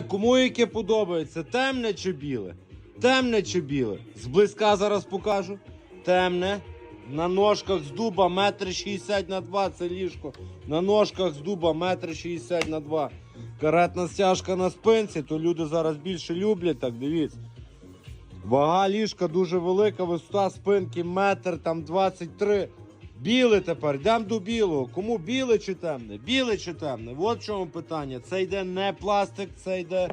Кому яке подобається? Темне чи біле? Темне чи біле? Зблизька зараз покажу. Темне. На ножках з дуба метр шістдесят на два. Це ліжко. На ножках з дуба метр шістдесят на два. Каретна стяжка на спинці, то люди зараз більше люблять, так дивіться. Вага ліжка дуже велика, висота спинки метр там 23. Біле тепер, йдемо до білого. Кому біле чи темне? Біле чи темне? От в чому питання. Це йде не пластик, це йде.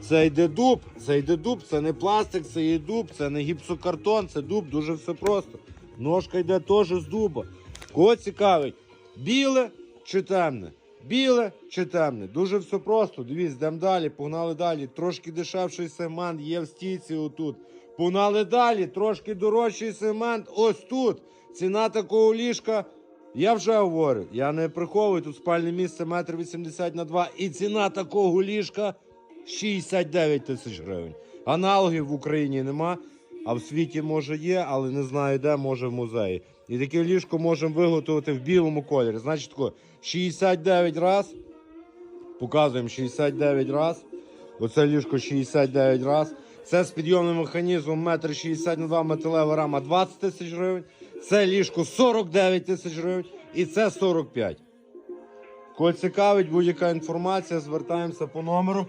Це йде дуб, це йде дуб, це не пластик, це є дуб, це не гіпсокартон, це дуб, дуже все просто. Ножка йде теж з дуба. Кого цікавить? Біле чи темне? Біле чи темне? Дуже все просто. Дивіться, йдемо далі, погнали далі. Трошки дешевший сегмент є в стійці отут. Погнали далі, трошки дорожчий сегмент ось тут. Ціна такого ліжка. Я вже говорю, я не приховую, тут спальне місце метр вісімдесят на два. І ціна такого ліжка 69 тисяч гривень. Аналогів в Україні нема, а в світі може є, але не знаю де, може в музеї. І таке ліжко можемо виготовити в білому кольорі. Значить, тако, 69 раз. Показуємо 69 раз. Оце ліжко 69 раз. Це з підйомним механізмом 1,60 м на 2 металева рама 20 тисяч гривень. Це ліжко 49 тисяч гривень. І це 45. Коли цікавить будь-яка інформація, звертаємося по номеру